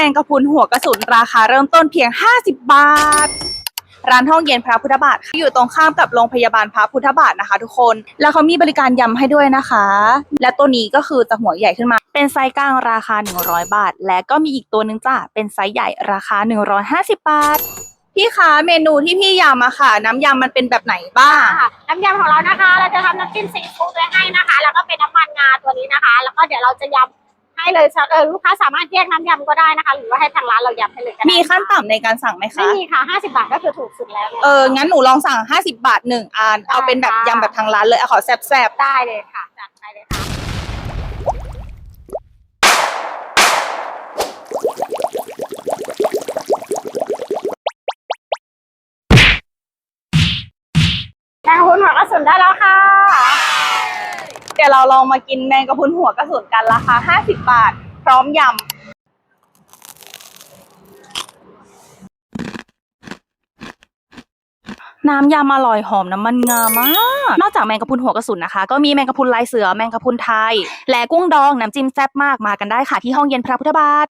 มงกะพรุนหัวกระสุนราคาเริ่มต้นเพียง 50 บาท ร้านห้องเย็นพระพุทธบาทค่ะอยู่ตรงข้ามกับโรงพยาบาลพระพุทธบาทนะคะ ทุกคน แล้วเขามีบริการยำให้ด้วยนะคะ และตัวนี้ก็คือจะหัวใหญ่ขึ้นมา เป็นไซส์กลางราคา 100 บาท และก็มีอีกตัวหนึงจ้ะเป็นไซส์ใหญ่ราคา 150 บาทพี่คะเมนูที่พี่ยำอะค่ะ น้ำยำมันเป็นแบบไหนบ้าง น้ำยำของเรานะคะ เราจะทำน้ำจิ้มซีฟู้ดไว้ให้นะคะ แล้วก็เป็นน้ำมันงาตัวนี้นะคะ แล้วก็เดี๋ยวเราจะยำ ให้เลยเออลูกค้าสามารถแยกน้ำยำก็ได้นะคะ หรือว่าให้ทางร้านเรายำให้เลยก็ได้มีขั้นต่ำในการสั่งไหมไม่คะมีค่ะ50 บาทก็คือถูกสุดแล้วเนี่ยเอองั้นหนูลองสั่ง 50 บาทหนึ่งอันเอาเป็นแบบได้ค่ะยำแบบทางร้านเลยเอาขอแซ่บได้เลยค่ะจัดไปเลยค่ะแกงหุ้นหัวกระสุนได้แล้วค่ะๆเดี๋ยวเราลองมากินแมงกะพรุนหัวกระสุนกันราคา 50 บาท พร้อมยำน้ำยำอร่อยหอมน้ำมันงามากนอกจากแมงกะพรุนหัวกระสุนนะคะ ก็มีแมงกะพรุนลายเสือแมงกะพรุนไทย และกุ้งดองน้ำจิ้มแซ่บมากมากันได้ค่ะที่ห้องเย็นพระพุทธบาท